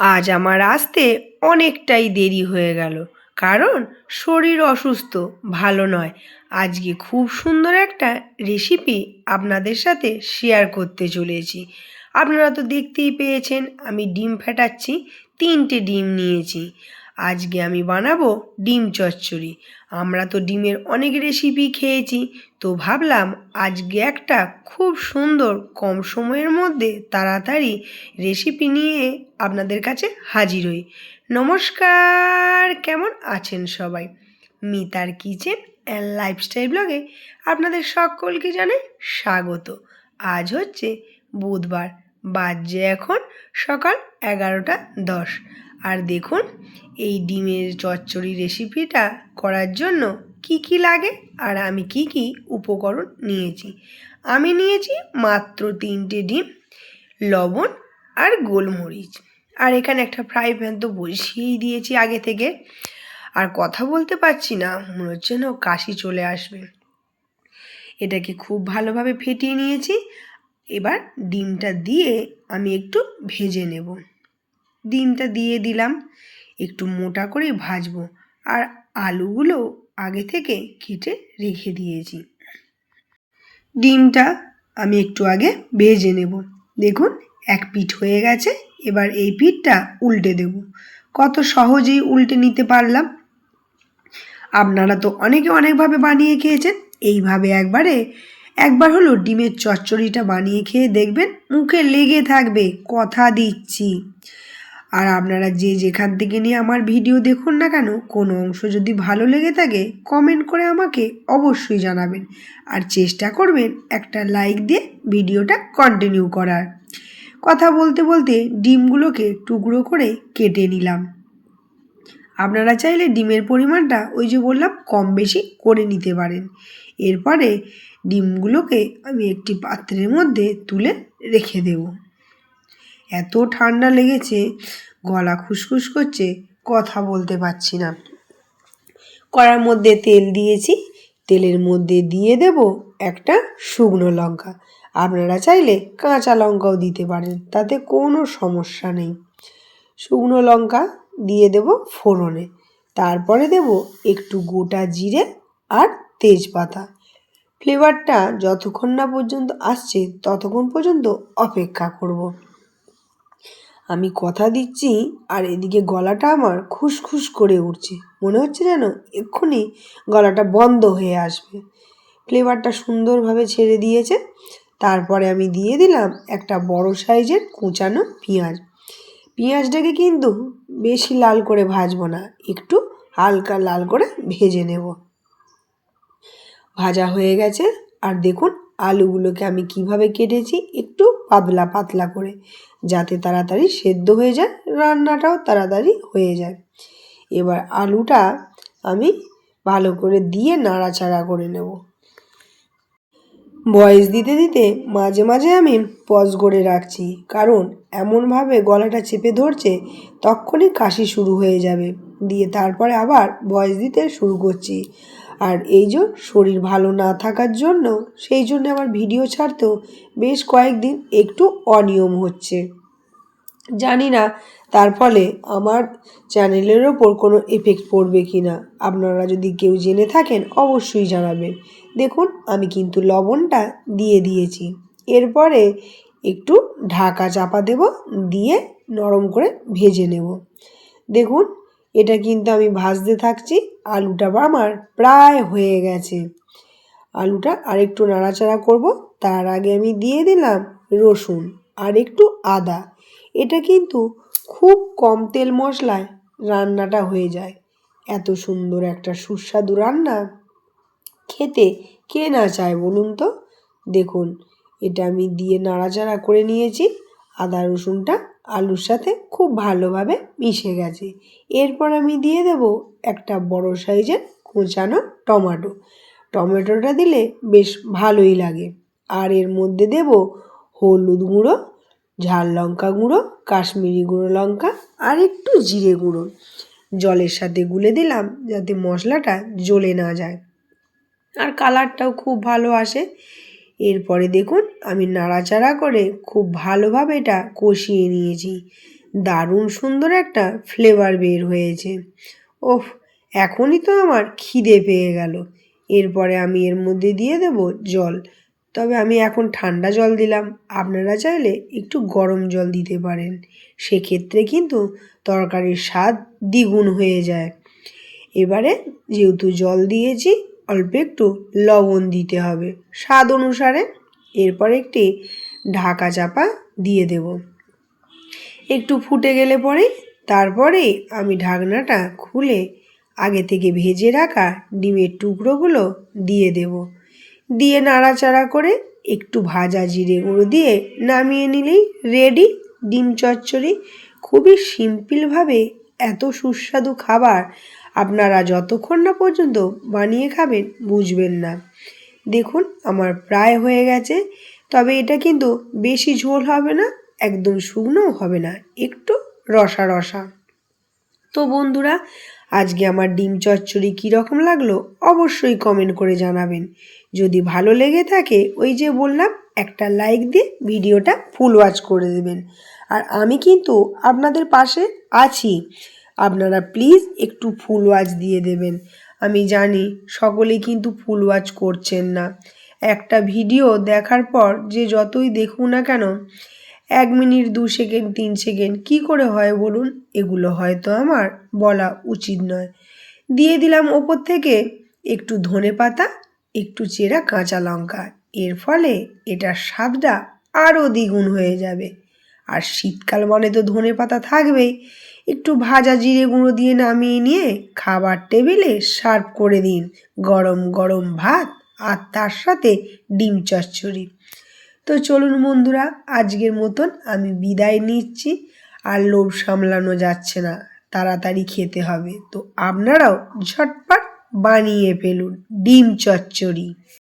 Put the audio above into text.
আজ আমার আসতে অনেকটাই দেরি হয়ে গেল। কারণ শরীর অসুস্থ, ভালো নয়। আজকে খুব সুন্দর একটা রেসিপি আপনাদের সাথে শেয়ার করতে চলেছি। আপনারা তো দেখতেই পেয়েছেন, আমি ডিম ফেটাচ্ছি, তিনটে ডিম নিয়েছি। আজকে আমি বানাবো ডিম চচ্চড়ি। আমরা তো ডিমের অনেক রেসিপি খেয়েছি, তো ভাবলাম আজকে একটা খুব সুন্দর কম সময়ের মধ্যে তাড়াতাড়ি রেসিপি নিয়ে আপনাদের কাছে হাজির হই। নমস্কার, কেমন আছেন সবাই? মিতার কিচেন অ্যান্ড লাইফস্টাইল ব্লগে আপনাদের সকলকে জানাই স্বাগত। আজ হচ্ছে বুধবার বাজে এখন সকাল এগারোটা দশ। আর দেখুন, এই ডিমের চচ্চড়ি রেসিপিটা করার জন্য কি কি লাগে আর আমি কি কি উপকরণ নিয়েছি। আমি নিয়েছি মাত্র তিনটে ডিম, লবণ আর গোলমরিচ। আর এখানে একটা ফ্রাই প্যান তো বসিয়েই দিয়েছি আগে থেকে। আর কথা বলতে পারছি না, মনে হচ্ছে না কাশি চলে আসবে। এটাকে খুব ভালোভাবে ফেটিয়ে নিয়েছি। এবার ডিমটা দিয়ে আমি একটু ভেজে নেব। ডিমটা দিয়ে দিলাম। একটু মোটা করে ভাজবো। আর আলুগুলো আগে থেকে কেটে রেখে দিয়েছি। ডিমটা আমি একটু আগে ভেজে নেব। দেখুন, এক পিঠ হয়ে গেছে। এবার এই পিঠটা উল্টে দেব। কত সহজেই উল্টে নিতে পারলাম। আপনারা তো অনেকে অনেকভাবে বানিয়ে খেয়েছেন। এইভাবে একবারে, একবার হলো ডিমের চচ্চড়িটা বানিয়ে খেয়ে দেখবেন, মুখে লেগে থাকবে। কথা দিচ্ছি। আর আপনারা যে যেখান থেকে নিয়ে আমার ভিডিও দেখুন না কেন, কোনো অংশ যদি ভালো লেগে থাকে কমেন্ট করে আমাকে অবশ্যই জানাবেন। আর চেষ্টা করবেন একটা লাইক দিয়ে ভিডিওটা কন্টিনিউ করার। কথা বলতে বলতে ডিমগুলোকে টুকরো করে কেটে নিলাম। আপনারা চাইলে ডিমের পরিমাণটা ওই যে বললাম, কম বেশি করে নিতে পারেন। এরপরে ডিমগুলোকে আমি একটি পাত্রের মধ্যে তুলে রেখে দেব। এত ঠান্ডা লেগেছে, গলা খুসখুস করছে, কথা বলতে পারছি না। কড়ার মধ্যে তেল দিয়েছি, তেলের মধ্যে দিয়ে দেব একটা শুকনো লঙ্কা। আপনারা চাইলে কাঁচা লঙ্কাও দিতে পারেন, তাতে কোনো সমস্যা নেই। শুকনো লঙ্কা দিয়ে দেব ফোড়নে, তারপরে দেব একটু গোটা জিরে আর তেজপাতা। ফ্লেভারটা যতক্ষণ না পর্যন্ত আসছে, ততক্ষণ পর্যন্ত অপেক্ষা করব। আমি কথা দিচ্ছি আর এদিকে গলাটা আমার খুসখুস করে উঠছে। মনে হচ্ছে যেন এক্ষুনি গলাটা বন্ধ হয়ে আসবে। ফ্লেভারটা সুন্দরভাবে ছেড়ে দিয়েছে। তারপরে আমি দিয়ে দিলাম একটা বড় সাইজের কুচানো পেঁয়াজ। পেঁয়াজটাকে কিন্তু বেশি লাল করে ভাজবো না, একটু হালকা লাল করে ভেজে নেব। ভাজা হয়ে গেছে। আর দেখুন, আলুগুলোকে আমি কীভাবে কেটেছি, একটু পাতলা পাতলা করে, যাতে তাড়াতাড়ি সেদ্ধ হয়ে যায়, রান্নাটাও তাড়াতাড়ি হয়ে যায়। এবার আলুটা আমি ভালো করে দিয়ে নাড়াচাড়া করে নেব। ভয়েস দিতে দিতে মাঝে মাঝে আমি পজ করে রাখছি, কারণ এমনভাবে গলাটা চেপে ধরছে, তখনই কাশি শুরু হয়ে যাবে। দিয়ে তারপরে আবার ভয়েস দিতে শুরু করছি। আর এই যে শরীর ভালো না থাকার জন্য সেই জন্য আমার ভিডিও ছাড়তেও বেশ কয়েকদিন একটু অনিয়ম হচ্ছে। জানি না তার ফলে আমার চ্যানেলের ওপর কোনো এফেক্ট পড়বে কি না। আপনারা যদি কেউ জেনে থাকেন অবশ্যই জানাবেন। দেখুন, আমি কিন্তু লবণটা দিয়ে দিয়েছি। এরপরে একটু ঢাকা চাপা দেব, দিয়ে নরম করে ভেজে নেব। দেখুন এটা কিন্তু আমি ভাজতে থাকছি, আলুটা আমার প্রায় হয়ে গেছে। আলুটা আরেকটু নাড়াচাড়া করব, তার আগে আমি দিয়ে দিলাম রসুন আর একটু আদা। এটা কিন্তু খুব কম তেল মশলায় রান্নাটা হয়ে যায়। এত সুন্দর একটা সুস্বাদু রান্না। খেতে কে না চায় বলুন তো? দেখুন, এটা আমি দিয়ে নাড়াচাড়া করে নিয়েছি, আদা রসুনটা আলুর সাথে খুব ভালোভাবে মিশে গেছে। এরপর আমি দিয়ে দেব একটা বড় সাইজের কোঁচানো টমেটো। টমেটোটা দিলে বেশ ভালোই লাগে। আর এর মধ্যে দেব হলুদ গুঁড়ো, ঝাল লঙ্কা গুঁড়ো, কাশ্মীরি গুঁড়ো লঙ্কা আর একটু জিরে গুঁড়ো। জলের সাথে গুলে দিলাম যাতে মশলাটা জ্বলে না যায়। আর কালারটাও খুব ভালো আসে। এরপরে দেখুন, আমি নাড়াচাড়া করে খুব ভালোভাবে এটা কষিয়ে নিয়েছি। দারুণ সুন্দর একটা ফ্লেভার বের হয়েছে। ওহ এখনই তো আমার খিদে পেয়ে গেল। এরপরে আমি এর মধ্যে দিয়ে দেব জল। তবে আমি এখন ঠান্ডা জল দিলাম। আপনারা চাইলে একটু গরম জল দিতে পারেন। সেক্ষেত্রে কিন্তু তরকারির স্বাদ দ্বিগুণ হয়ে যায়। এবারে যেহেতু জল দিয়েছি অল্প একটু লবণ দিতে হবে। স্বাদ অনুসারে এরপর একটি ঢাকা চাপা দিয়ে দেব। একটু ফুটে গেলে পরে তারপরে আমি ঢাকনাটা খুলে আগে থেকে ভেজে রাখা ডিমের টুকরোগুলো দিয়ে দেব। দিয়ে নাড়াচাড়া করে একটু ভাজা জিরে গুঁড়ো দিয়ে নামিয়ে নিলেই রেডি ডিম চচ্চড়ি খুবই সিম্পলভাবে এত সুস্বাদু খাবার আপনারা যতক্ষণ না পর্যন্ত বানিয়ে খাবেন বুঝবেন না। দেখুন, আমার প্রায় হয়ে গেছে। তবে এটা কিন্তু বেশি ঝোল হবে না, একদম শুকনোও হবে না, একটু রসা রসা। তো বন্ধুরা, আজকে আমার ডিম চচ্চড়ি কীরকম লাগল অবশ্যই কমেন্ট করে জানাবেন। যদি ভালো লেগে থাকে, ওই যে বললাম, একটা লাইক দিয়ে ভিডিওটা ফুল ওয়াচ করে দেবেন। আর আমি কিন্তু আপনাদের পাশে আছি। আপনারা প্লিজ একটু ফুল ওয়াচ দিয়ে দেবেন। আমি জানি সকলেই কিন্তু ফুল ওয়াচ করছেন না। একটা ভিডিও দেখার পর যে যতই দেখুন না কেন, এক মিনিট, দু সেকেন্ড, তিন সেকেন্ড, কি করে হয় বলুন? এগুলো হয়তো আমার বলা উচিত নয়। দিয়ে দিলাম ওপর থেকে একটু ধনে পাতা, একটু চেরা কাঁচা লঙ্কা। এর ফলে এটার স্বাদটা আরও দ্বিগুণ হয়ে যাবে। আর শীতকাল মানে তো ধনে পাতা থাকবেই। একটু ভাজা জিরে গুঁড়ো দিয়ে নামিয়ে নিয়ে খাবার টেবিলে সার্ভ করে দিন। গরম গরম ভাত আর তার সাথে ডিম চচ্চড়ি। তো চলুন বন্ধুরা, আজকের মতন আমি বিদায় নিচ্ছি। আর লোভ সামলানো যাচ্ছে না, তাড়াতাড়ি খেতে হবে। তো আপনারাও ঝটপট বানিয়ে ফেলুন ডিম চচ্চড়ি।